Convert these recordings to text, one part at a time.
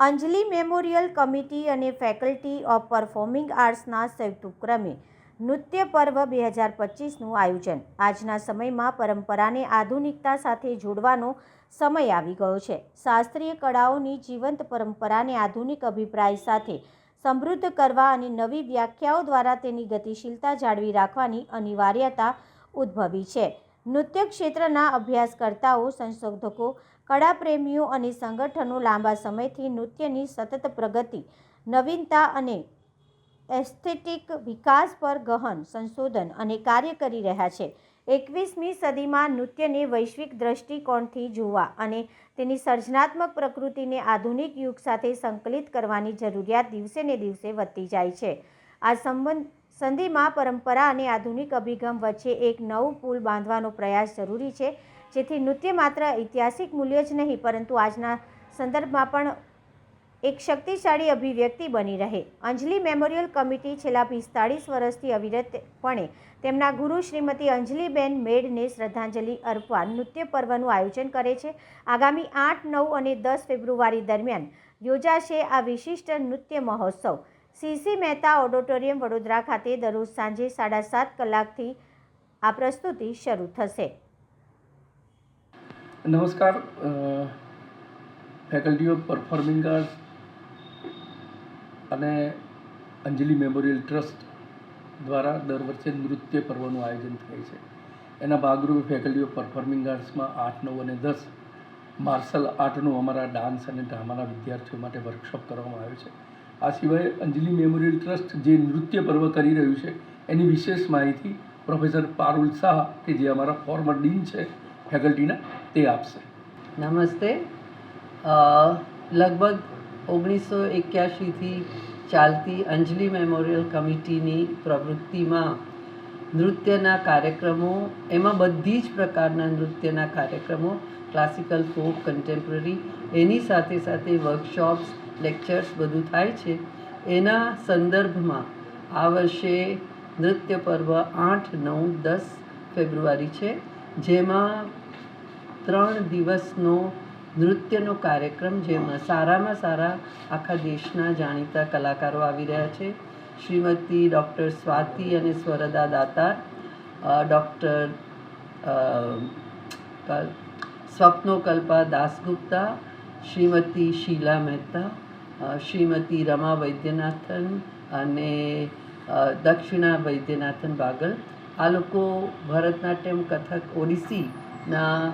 અંજલિ memorial committee અને faculty of performing આર્ટ્સના સંયુક્ત ઉપક્રમે નૃત્ય પર્વ બે હજાર પચીસનું આયોજન. આજના સમયમાં પરંપરાને આધુનિકતા સાથે જોડવાનો સમય આવી ગયો છે. શાસ્ત્રીય કળાઓની જીવંત પરંપરાને આધુનિક અભિપ્રાય સાથે સમૃદ્ધ કરવા અને નવી વ્યાખ્યાઓ દ્વારા તેની ગતિશીલતા જાળવી રાખવાની અનિવાર્યતા ઉદ્ભવી છે. નૃત્ય ક્ષેત્રના અભ્યાસકર્તાઓ, સંશોધકો, કળાપ્રેમીઓ અને સંગઠનો લાંબા સમયથી નૃત્યની સતત પ્રગતિ, નવીનતા અને એસ્થેટિક વિકાસ પર ગહન, સંશોધન અને કાર્ય કરી રહ્યા છે. એકવીસમી સદીમાં નૃત્યને વૈશ્વિક દ્રષ્ટિકોણથી જોવા અને તેની સર્જનાત્મક પ્રકૃતિને આધુનિક યુગ સાથે સંકલિત કરવાની જરૂરિયાત દિવસે ને દિવસે વધતી જાય છે. આ સંબંધ સંધિમાં પરંપરા અને આધુનિક અભિગમ વચ્ચે એક નવું પુલ બાંધવાનો પ્રયાસ જરૂરી છે, જેથી નૃત્ય માત્ર ઐતિહાસિક મૂલ્ય જ નહીં, પરંતુ આજના સંદર્ભમાં પણ એક શક્તિશાળી અભિવ્યક્તિ બની રહે. અંજલિ મેમોરિયલ કમિટી છેલ્લા પિસ્તાળીસ વર્ષથી અવિરતપણે તેમના ગુરુ શ્રીમતી અંજલિબેન મેડને શ્રદ્ધાંજલિ અર્પવા નૃત્ય પર્વનું આયોજન કરે છે. આગામી આઠ, નવ અને દસ ફેબ્રુઆરી દરમિયાન યોજાશે આ વિશિષ્ટ નૃત્ય મહોત્સવ. સીસી મહેતા ઓડિટોરિયમ વડોદરા ખાતે દરરોજ સાંજે સાડા સાત કલાકથી આ પ્રસ્તુતિ શરૂ થશે. નમસ્કાર ફેકલ્ટી ઓફ પરફોર્મિંગ આર્ટ્સ અને અંજલિ મેમોરિયલ ટ્રસ્ટ દ્વારા દર વર્ષે નૃત્ય પર્વનું આયોજન થાય છે. એના ભાગરૂપે ફેકલ્ટી ઓફ પરફોર્મિંગ આર્ટ્સમાં આઠ, નવ અને દસ માર્શલ આર્ટનું અમારા ડાન્સ અને ડ્રામાના વિદ્યાર્થીઓ માટે વર્કશોપ કરવામાં આવ્યો છે. આ સિવાય અંજલિ મેમોરિયલ ટ્રસ્ટ જે નૃત્ય પર્વ કરી રહ્યું છે, એની વિશેષ માહિતી પ્રોફેસર પારુલ શાહ કે જે અમારા ફોર્મર ડીન છે ફેકલ્ટીના તે આપશે. નમસ્તે. લગભગ ઓગણીસો એક્યાસીથી ચાલતી અંજલિ મેમોરિયલ કમિટીની પ્રવૃત્તિમાં નૃત્યના કાર્યક્રમો, એમાં બધી જ પ્રકારના નૃત્યના કાર્યક્રમો ક્લાસિકલ ફોક કન્ટેમ્પરરી એની સાથે સાથે વર્કશોપ્સ લેક્ચર્સ બધું થાય છે. એના સંદર્ભમાં આ વર્ષે નૃત્ય પર્વ આઠ, નવ, દસ ફેબ્રુઆરી છે, જેમાં ત્રણ દિવસનો નૃત્યનો કાર્યક્રમ જેમાં સારામાં સારા આખા દેશના જાણીતા કલાકારો આવી રહ્યા છે. શ્રીમતી ડૉક્ટર સ્વાતિ અને સ્વરદા દાતાર ડૉક્ટર સ્વપ્નોકલ્પા દાસગુપ્તા, શ્રીમતી શીલા મહેતા શ્રીમતી રમા વૈદ્યનાથન અને દક્ષિણા વૈદ્યનાથન બાગલ. આ લોકો ભરતનાટ્યમ કથક ઓડિસીના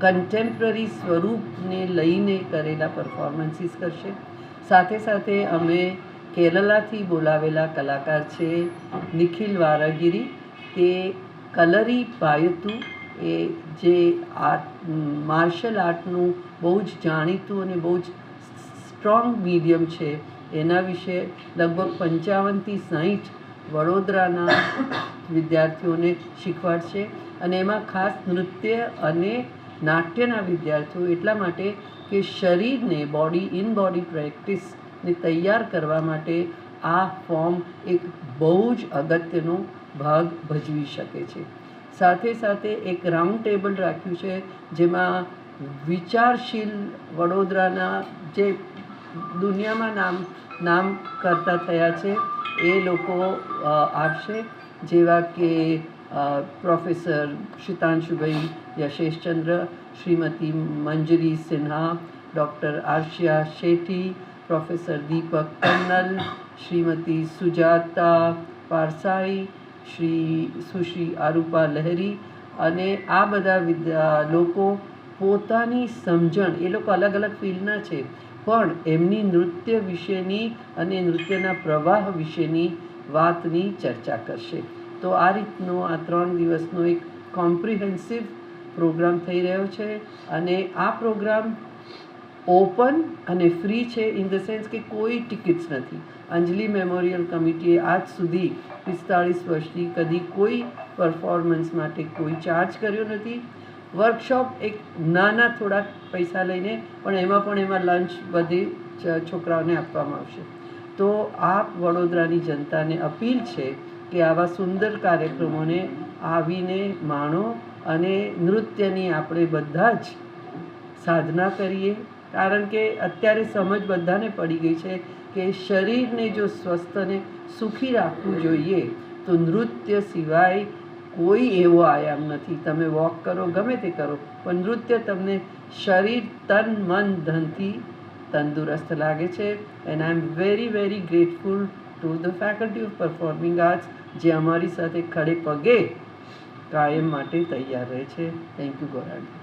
કન્ટેમ્પરરી સ્વરૂપને લઈને કરેલા પરફોર્મન્સીસ કરશે. સાથે સાથે અમે કેરલાથી બોલાવેલા કલાકાર છે નિખિલ વારાગીરી. તે કલરી પાયતુ એ જે આર્ટ, માર્શલ આર્ટનું બહુ જ જાણીતું અને બહુ જ સ્ટ્રોંગ મીડિયમ છે. એના વિશે લગભગ પંચાવનથી સાહીઠ વડોદરાના વિદ્યાર્થીઓને શીખવાડશે અને એમાં ખાસ નૃત્ય અને નાટ્યના વિદ્યાર્થીઓ એટલા માટે કે શરીરને બોડી ઇન બોડી પ્રેક્ટિસને તૈયાર કરવા માટે આ ફોર્મ એક બહુ જ અગત્યનો ભાગ ભજવી શકે છે. સાથે સાથે એક રાઉન્ડ ટેબલ રાખ્યું છે જેમાં વિચારશીલ વડોદરાના જે દુનિયામાં નામ નામ કરતા થયા છે. એ લોકો આવશે. જેવા કે professor Shitanshubhai Yasheshchandra, Shrimati Manjari Sinha, doctor Arshia Sethi, professor Deepak Kannal Shrimati Sujata Parsai, Shri Sushri Aarupa Lahiri અને આ બધા વિદ્યા લોકો પોતાની સમજણ, એ લોકો અલગ અલગ ફિલ્ડના છે. પણ એમની નૃત્ય વિશેની અને નૃત્યના પ્રવાહ વિશેની વાતની ચર્ચા કરશે. તો આ રીતનો આ ત્રણ દિવસનો એક કોમ્પ્રિહેન્સિવ પ્રોગ્રામ થઈ રહ્યો છે અને આ પ્રોગ્રામ ઓપન અને ફ્રી છે ઇન ધ સેન્સ કે કોઈ ટિકિટ્સ નથી. અંજલિ મેમોરિયલ કમિટીએ આજ સુધી પિસ્તાળીસ વર્ષથી કદી કોઈ પરફોર્મન્સ માટે કોઈ ચાર્જ કર્યો નથી. વર્કશોપ એક નાના થોડાક પૈસા લઈને, પણ એમાં પણ એમાં લંચ બધી છોકરાઓને આપવામાં આવશે. તો આ વડોદરાની જનતાને અપીલ છે કે આવા સુંદર કાર્યક્રમોને આવીને માણો અને નૃત્યની આપણે બધા જ સાધના કરીએ. કારણ કે અત્યારે સમજ બધાને પડી ગઈ છે કે શરીરને જો સ્વસ્થ અને સુખી રાખવું જોઈએ, તો નૃત્ય સિવાય કોઈ એવો આયામ નથી. તમે વોક કરો, ગમે તે કરો, પણ નૃત્ય તમને શરીર, તન, મન, ધનથી તંદુરસ્ત લાગે છે. And I am very very grateful to the faculty of performing arts જે અમારી સાથે ખડે પગે કાયમ માટે તૈયાર રહે છે. Thank you ગોરાડી